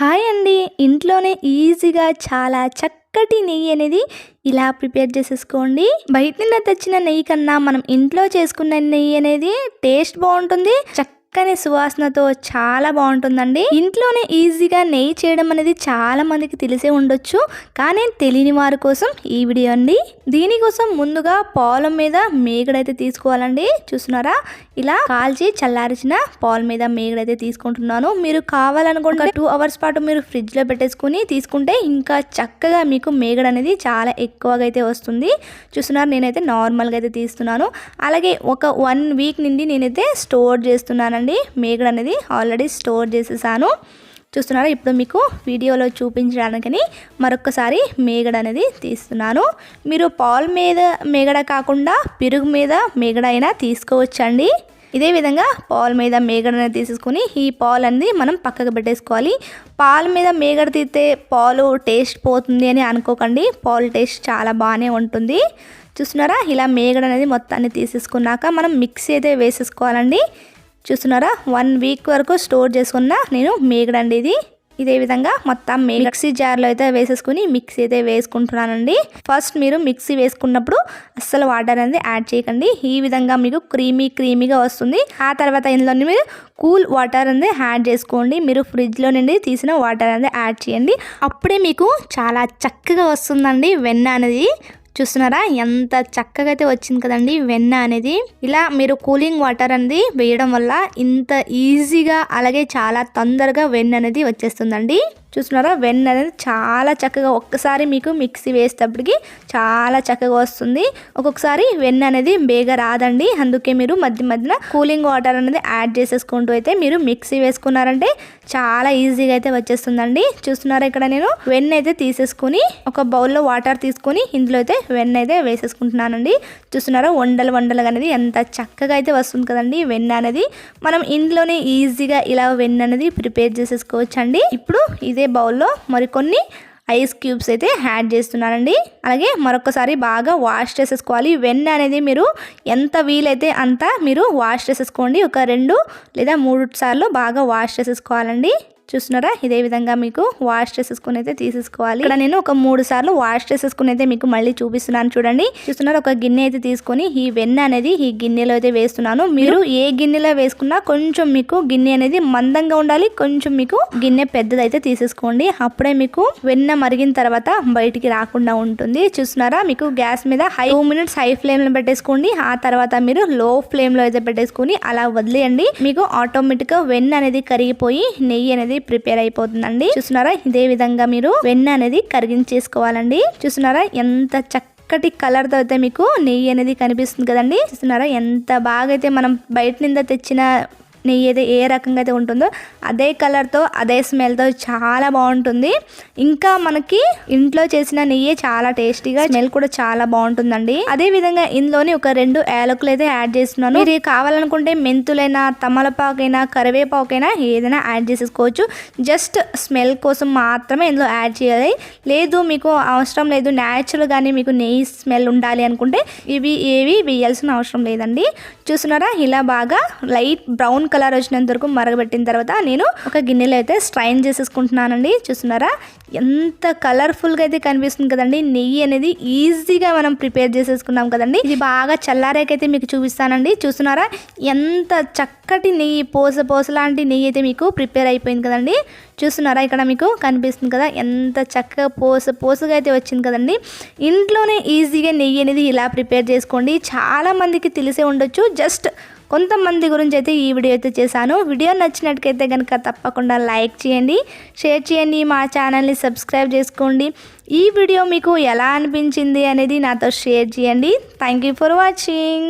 Hi అండి. ఇంట్లోనే ఈజీగా చాలా చక్కటి నెయ్యి అనేది ఇలా ప్రిపేర్ చేసేసుకోండి. బయట నిన్న తెచ్చిన నెయ్యి కన్నా మనం ఇంట్లో చేసుకున్న నెయ్యి అనేది టేస్ట్ బాగుంటుంది. చక్క చక్కని సువాసనతో చాలా బాగుంటుందండి. ఇంట్లోనే ఈజీగా నెయ్యి చేయడం అనేది చాలా మందికి తెలిసే ఉండొచ్చు. కానీ తెలియని వారి కోసం ఈ వీడియో అండి. దీనికోసం ముందుగా పాలం మీద మేగడైతే తీసుకోవాలండి. చూస్తున్నారా? ఇలా కాల్చి చల్లారిచిన పాల మీద మేగడైతే తీసుకుంటున్నాను. మీరు కావాలనుకుంటే టూ అవర్స్ పాటు మీరు ఫ్రిడ్జ్లో పెట్టేసుకుని తీసుకుంటే ఇంకా చక్కగా మీకు మేగడ అనేది చాలా ఎక్కువగా అయితే వస్తుంది. చూస్తున్నారు? నేనైతే నార్మల్గా అయితే తీస్తున్నాను. అలాగే ఒక వన్ వీక్ నుండి నేనైతే స్టోర్ చేస్తున్నాను చూడండి. మేగడ అనేది ఆల్రెడీ స్టోర్ చేసేసాను. చూస్తున్నారా? ఇప్పుడు మీకు వీడియోలో చూపించడానికని మరొకసారి మేగడ అనేది తీస్తున్నాను. మీరు పాల్ మీద మేగడ కాకుండా పెరుగు మీద మేగడ అయినా తీసుకోవచ్చండి. ఇదే విధంగా పాల్ మీద మేగడ అనేది తీసేసుకొని ఈ పాలు అనేది మనం పక్కకు పెట్టేసుకోవాలి. పాలు మీద మేగడ తీస్తే పాలు టేస్ట్ పోతుంది అని అనుకోకండి. పాలు టేస్ట్ చాలా బాగానే ఉంటుంది. చూస్తున్నారా? ఇలా మేగడ అనేది మొత్తాన్ని తీసేసుకున్నాక మనం మిక్సీ అయితే వేసేసుకోవాలండి. చూస్తున్నారా? వన్ వీక్ వరకు స్టోర్ చేసుకున్న నేను మేగడండి ఇది. ఇదే విధంగా మొత్తం మిక్సీ జార్లో అయితే వేసేసుకుని మిక్సీ అయితే వేసుకుంటున్నానండి. ఫస్ట్ మీరు మిక్సీ వేసుకున్నప్పుడు అస్సలు వాటర్ అనేది యాడ్ చేయకండి. ఈ విధంగా మీకు క్రీమీ క్రీమీగా వస్తుంది. ఆ తర్వాత ఇందులో మీరు కూల్ వాటర్ అనేది యాడ్ చేసుకోండి. మీరు ఫ్రిడ్జ్లో నుండి తీసిన వాటర్ అనేది యాడ్ చేయండి. అప్పుడే మీకు చాలా చక్కగా వస్తుందండి వెన్న అనేది. చూస్తున్నారా? ఎంత చక్కగా అయితే వచ్చింది కదండి వెన్న అనేది. ఇలా మీరు కూలింగ్ వాటర్ అనేది వేయడం వల్ల ఇంత ఈజీగా అలాగే చాలా తొందరగా వెన్న అనేది వచ్చేస్తుందండి. చూస్తున్నారా? వెన్న అనేది చాలా చక్కగా ఒక్కసారి మీకు మిక్సీ వేసేటప్పటికి చాలా చక్కగా వస్తుంది. ఒక్కొక్కసారి వెన్న అనేది బేగా రాదండి. అందుకే మీరు మధ్య మధ్యన కూలింగ్ వాటర్ అనేది యాడ్ చేసేసుకుంటూ అయితే మీరు మిక్సీ వేసుకున్నారంటే చాలా ఈజీగా అయితే వచ్చేస్తుందండి. చూస్తున్నారా ఇక్కడ నేను? వెన్న అయితే తీసేసుకుని ఒక బౌల్లో వాటర్ తీసుకొని ఇందులో అయితే వెన్న అయితే వేసేసుకుంటున్నానండి. చూస్తున్నారా? వండలు వండలు అనేది ఎంత చక్కగా అయితే వస్తుంది కదండి వెన్న అనేది. మనం ఇంట్లోనే ఈజీగా ఇలా వెన్న అనేది ప్రిపేర్ చేసేసుకోవచ్చు అండి ఇప్పుడు ఇది బౌల్లో మరికొన్ని ఐస్ క్యూబ్స్ అయితే యాడ్ చేస్తున్నానండి. అలాగే మరొకసారి బాగా వాష్ చేసేసుకోవాలి. వెన్న అనేది మీరు ఎంత వీలైతే అంత మీరు వాష్ చేసేసుకోండి. ఒక రెండు లేదా మూడు సార్లు బాగా వాష్ చేసేసుకోవాలండి. చూస్తున్నారా? ఇదే విధంగా మీకు వాష్ చేసేసుకుని అయితే తీసేసుకోవాలి. ఇక్కడ నేను ఒక మూడు సార్లు వాష్ చేసేసుకుని అయితే మీకు మళ్ళీ చూపిస్తున్నాను చూడండి. చూస్తున్నారు ఒక గిన్నె అయితే తీసుకొని ఈ వెన్న అనేది ఈ గిన్నెలో అయితే వేస్తున్నాను. మీరు ఏ గిన్నెలో వేసుకున్నా కొంచెం మీకు గిన్నె అనేది మందంగా ఉండాలి. కొంచెం మీకు గిన్నె పెద్దది అయితే తీసేసుకోండి. అప్పుడే మీకు వెన్న మరిగిన తర్వాత బయటికి రాకుండా ఉంటుంది. చూస్తున్నారా? మీకు గ్యాస్ మీద హై టూ మినిట్స్ హై ఫ్లేమ్లో పెట్టేసుకోండి. ఆ తర్వాత మీరు లో ఫ్లేమ్లో అయితే పెట్టేసుకుని అలా వదిలేయండి. మీకు ఆటోమేటిక్గా వెన్న అనేది కరిగిపోయి నెయ్యి అనేది ప్రిపేర్ అయిపోతుందండి. చూస్తున్నారా? ఇదే విధంగా మీరు వెన్న అనేది కరిగించేసుకోవాలండి. చూస్తున్నారా? ఎంత చక్కటి కలర్తో అయితే మీకు నెయ్యి అనేది కనిపిస్తుంది కదండి. చూస్తున్నారా? ఎంత బాగా అయితే మనం బయట నింద తెచ్చిన నెయ్యి అయితే ఏ రకంగా అయితే ఉంటుందో అదే కలర్తో అదే స్మెల్తో చాలా బాగుంటుంది. ఇంకా మనకి ఇంట్లో చేసిన నెయ్యి చాలా టేస్టీగా స్మెల్ కూడా చాలా బాగుంటుందండి. అదే విధంగా ఇందులోని ఒక రెండు యాలకులు అయితే యాడ్ చేస్తున్నాను. మీరు కావాలనుకుంటే మెంతులైనా తమలపాకైనా కరివేపాకైనా ఏదైనా యాడ్ చేసేసుకోవచ్చు. జస్ట్ స్మెల్ కోసం మాత్రమే ఇందులో యాడ్ చేయాలి. లేదు మీకు అవసరం లేదు న్యాచురల్గానే మీకు నెయ్యి స్మెల్ ఉండాలి అనుకుంటే ఇవి ఏవి వేయాల్సిన అవసరం లేదండి. చూస్తున్నారా? ఇలా బాగా లైట్ బ్రౌన్ కలర్ వచ్చినంత వరకు మరగబెట్టిన తర్వాత నేను ఒక గిన్నెలో అయితే స్ట్రైన్ చేసేసుకుంటున్నానండి. చూస్తున్నారా? ఎంత కలర్ఫుల్గా అయితే కనిపిస్తుంది కదండి. నెయ్యి అనేది ఈజీగా మనం ప్రిపేర్ చేసేసుకున్నాం కదండి. ఇది బాగా చల్లారేకైతే మీకు చూపిస్తానండి. చూస్తున్నారా? ఎంత చక్కటి నెయ్యి పోస పోస లాంటి నెయ్యి అయితే మీకు ప్రిపేర్ అయిపోయింది కదండి. చూస్తున్నారా ఇక్కడ మీకు కనిపిస్తుంది కదా? ఎంత చక్కగా పోస పోసగా అయితే వచ్చింది కదండి. ఇంట్లోనే ఈజీగా నెయ్యి అనేది ఇలా ప్రిపేర్ చేసుకోండి. చాలా మందికి తెలిసే ఉండొచ్చు. జస్ట్ కొంతమంది గురించి అయితే ఈ వీడియో అయితే చేశాను. వీడియో నచ్చినట్టుకైతే కనుక తప్పకుండా లైక్ చేయండి షేర్ చేయండి మా ఛానల్ని సబ్స్క్రైబ్ చేసుకోండి. ఈ వీడియో మీకు ఎలా అనిపించింది అనేది నాతో షేర్ చేయండి. Thank you for watching